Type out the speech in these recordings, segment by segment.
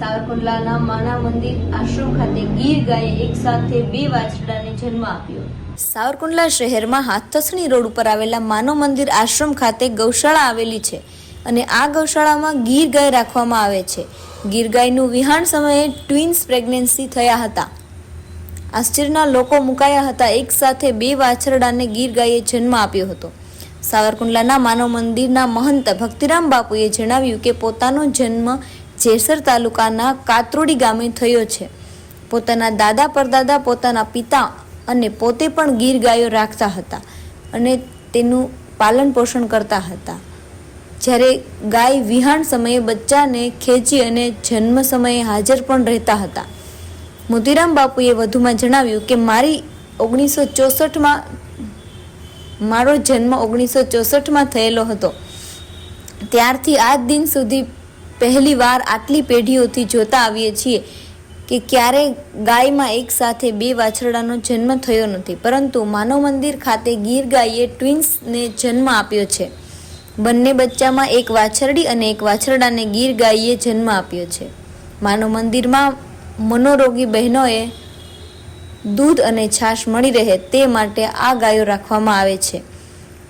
સાવરકુંડલાના માના મંદિર આશ્રમ ખાતે ગીર ગાયે એક સાથે બે વાછડાને જન્મ આપ્યો. સાવરકુંડલા શહેરમાં હાથસણી રોડ ઉપર આવેલા માનવ મંદિર આશ્રમ ખાતે ગૌશાળા આવેલી છે અને આ ગૌશાળામાં ગીર ગાય રાખવામાં આવે છે. ગીર ગાયનું વિહાણ સમયે ટ્વિન્સ પ્રેગ્નન્સી થયા હતા. આશ્ચર્યના લોકો મુકાયા હતા એક સાથે બે વાછરડાને ગીર ગાયે જન્મ આપ્યો હતો. સાવરકુંડલાના માનવ મંદિરના મહંત ભક્તિરામ બાપુએ જણાવ્યું કે પોતાનો જન્મ જેસર તાલુકાના કાતરોડી ગામે થયો છે. પોતાના દાદા પરદાદા પોતાના પિતા અને પોતે પણ ગીર ગાયો રાખતા હતા અને તેનું પાલન પોષણ કરતા હતા. જ્યારે ગાય વિહાણ સમયે બચ્ચાને ખેંચી અને જન્મ સમયે હાજર પણ રહેતા હતા. મોતીરામ બાપુએ વધુમાં જણાવ્યું કે, મારી ઓગણીસો ચોસઠમાં, મારો જન્મ ઓગણીસો ચોસઠમાં થયેલો હતો. ત્યારથી આજ દિન સુધી પહેલી વાર આટલી પેઢીઓથી જોતા આવીએ છીએ કે ક્યારે ગાયમાં એક સાથે બે વાછરડાનો જન્મ થયો નથી. પરંતુ માનવ મંદિર ખાતે ગીર ગાયે ટ્વિન્સને જન્મ આપ્યો છે. બંને બચ્ચામાં એક વાછરડી અને એક વાછરડાને ગીર ગાયે જન્મ આપ્યો છે. માનવ મંદિરમાં મનોરોગી બહેનોએ દૂધ અને છાશ મળી રહે તે માટે આ ગાયો રાખવામાં આવે છે.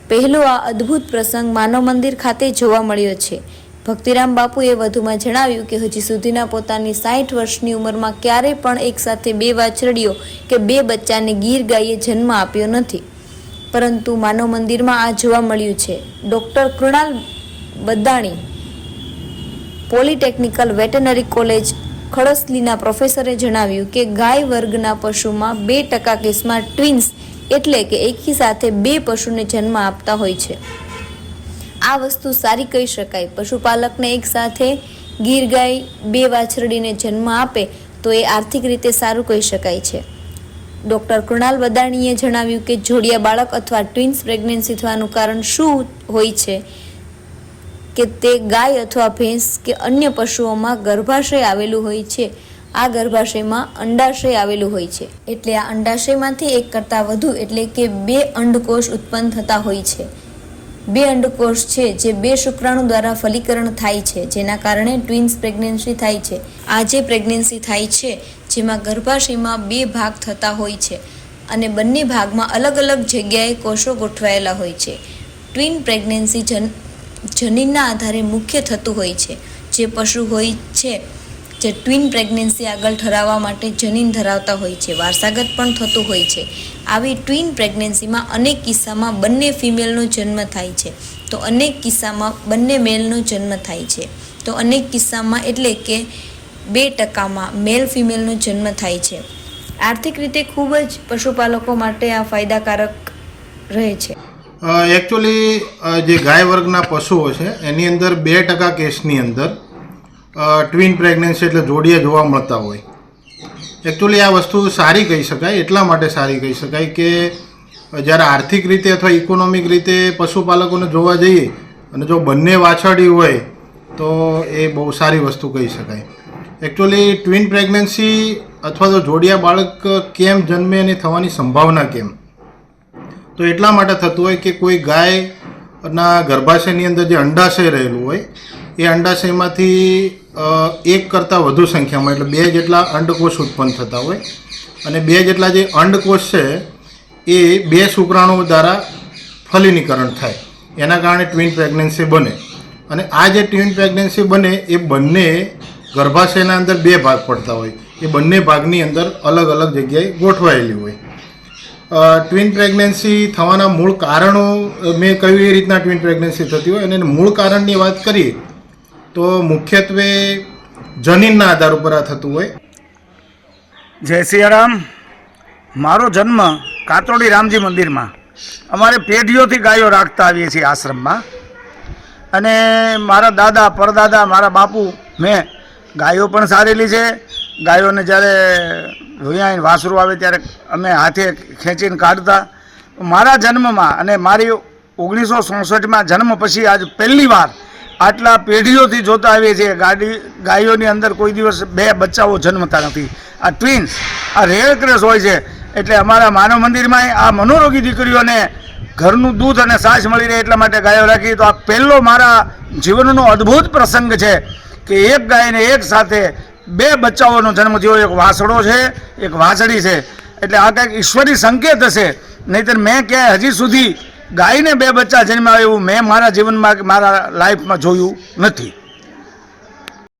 પહેલો આ અદ્ભુત પ્રસંગ માનવ મંદિર ખાતે જોવા મળ્યો છે. ભક્તિરામ બાપુએ વધુમાં જણાવ્યું કે હજી સુધીના પોતાની સાઠ વર્ષની ઉંમરમાં ક્યારેય પણ એક સાથે બે વાછરડીઓ કે બે બચ્ચાને ગીર ગાયે જન્મ આપ્યો નથી. પરંતુ માનવ મંદિરમાં આ જોવા મળ્યું છે. Doctor Krunal Badani polytechnical veterinary college, ખડસલીના પ્રોફેસરે જણાવ્યું કે ગાય વર્ગના પશુમાં બે ટકા કેસમાં ટ્વિન્સ એટલે કે એકી સાથે બે પશુને જન્મ આપતા હોય છે. આ વસ્તુ સારી કહી શકાય. પશુપાલકને એક સાથે ગીર ગાય બે વાછરડીને જન્મ આપે તો એ આર્થિક રીતે સારું કહી શકાય છે. ડૉક્ટર કૃણાલ બદાણીએ જણાવ્યું કે જોડિયા બાળક અથવા ટ્વિન્સ પ્રેગ્નન્સી થવાનું કારણ શું હોય છે કે તે ગાય અથવા ભેંસ કે અન્ય પશુઓમાં ગર્ભાશય આવેલું હોય છે. આ ગર્ભાશયમાં અંડાશય આવેલું હોય છે. એટલે આ અંડાશયમાંથી એક કરતાં વધુ એટલે કે બે અંડકોષ ઉત્પન્ન થતા હોય છે. બે અંડકોષ છે જે બે શુક્રાણુ દ્વારા ફલીકરણ થાય છે, જેના કારણે ટ્વિન્સ પ્રેગ્નન્સી થાય છે. આ જે પ્રેગ્નન્સી થાય છે, જેમાં ગર્ભાશયમાં બે ભાગ થતા હોય છે અને બંને ભાગમાં અલગ અલગ જગ્યાએ કોષો ગોઠવાયેલા હોય છે. ટ્વિન પ્રેગ્નન્સી જન, જનીનના આધારે મુખ્ય થતું હોય છે. જે પશુ હોય છે જે ટ્વિન પ્રેગ્નન્સી આગળ ઠરાવવા માટે જનીન ધરાવતા હોય છે. વારસાગત પણ થતું હોય છે. આવી ટ્વિન પ્રેગ્નન્સીમાં અનેક કિસ્સામાં બંને ફિમેલનો જન્મ થાય છે. તો અનેક કિસ્સામાં બંને મેલનો જન્મ થાય છે. તો અનેક કિસ્સામાં એટલે કે બે ટકામાં મેલ ફિમેલનો જન્મ થાય છે. આર્થિક રીતે ખૂબ જ પશુપાલકો માટે આ ફાયદાકારક રહે છે. એકચ્યુઅલી જે ગાય વર્ગના પશુઓ છે, એની અંદર બે ટકા કેસની અંદર ટ્વિન પ્રેગ્નન્સી એટલે જોડિયા જોવા મળતા હોય. એકચ્યુઅલી આ વસ્તુ સારી કહી શકાય, એટલા માટે સારી કહી શકાય કે જ્યારે આર્થિક રીતે અથવા ઇકોનોમિક રીતે પશુપાલકોને જોવા જઈએ અને જો બંને વાછરડી હોય, તો એ બહુ સારી વસ્તુ કહી શકાય. એકચ્યુઅલી ટ્વિન પ્રેગ્નન્સી અથવા તો જોડિયા બાળક કેમ જન્મે અને થવાની સંભાવના કેમ? તો એટલા માટે થતું હોય કે કોઈ ગાયના ગર્ભાશયની અંદર જે અંડાશય રહેલું હોય એ અંડાશયમાંથી એક કરતાં વધુ સંખ્યામાં, એટલે બે જેટલા અંડકોષ ઉત્પન્ન થતા હોય. અને બે જેટલા જે અંડકોષ છે, એ બે શુક્રાણુઓ દ્વારા ફલિનીકરણ થાય. એના કારણે ટ્વિન પ્રેગ્નન્સી બને. અને આ જે ટ્વિન પ્રેગ્નન્સી બને, એ બંને ગર્ભાશયના અંદર બે ભાગ પડતા હોય. એ બંને ભાગની અંદર અલગ અલગ જગ્યાએ ગોઠવાયેલી હોય. ટ્વિન પ્રેગ્નન્સી થવાના મૂળ કારણો, મેં કહ્યું એ રીતના ટ્વિન પ્રેગ્નન્સી થતી હોય અને મૂળ કારણની વાત કરીએ તો મુખ્યત્વે જનીનના આધાર ઉપર આ થતું હોય. જય સિયારામ. મારો જન્મ કાતરોડી રામજી મંદિરમાં. અમારે પેઢીઓથી ગાયો રાખતા આવીએ છીએ આશ્રમમાં. અને મારા દાદા, પરદાદા, મારા બાપુ, મેં ગાયો પણ સારેલી છે. ગાયોને જ્યારે ભૂયા વાસરું આવે ત્યારે અમે હાથે ખેંચીને કાઢતા. મારા જન્મમાં અને મારી ઓગણીસો ચોસઠમાં જન્મ પછી આજ પહેલી વાર આટલા પેઢીઓથી જોતા આવીએ છીએ ગાડી, ગાયોની અંદર કોઈ દિવસ બે બચ્ચાઓ જન્મતા નથી. આ ટ્વિન્સ આ રેર ક્રેસ હોય છે. એટલે અમારા માનવ મંદિરમાં આ મનોરોગી દીકરીઓને ઘરનું દૂધ અને સાસ મળી રહે એટલા માટે ગાયો રાખી. તો આ પહેલો મારા જીવનનો અદ્ભુત પ્રસંગ છે કે એક ગાયને એક સાથે બે બચ્ચાઓનો જન્મ થયો. એક વાસડો છે, એક વાછડી છે. એટલે આ કંઈક ઈશ્વરી સંકેત હશે. નહીંતર મેં ક્યાંય હજી સુધી ગાયને બે બચ્ચા જન્મ્યા એવું મેં મારા જીવનમાં મારા લાઈફમાં જોયું નથી.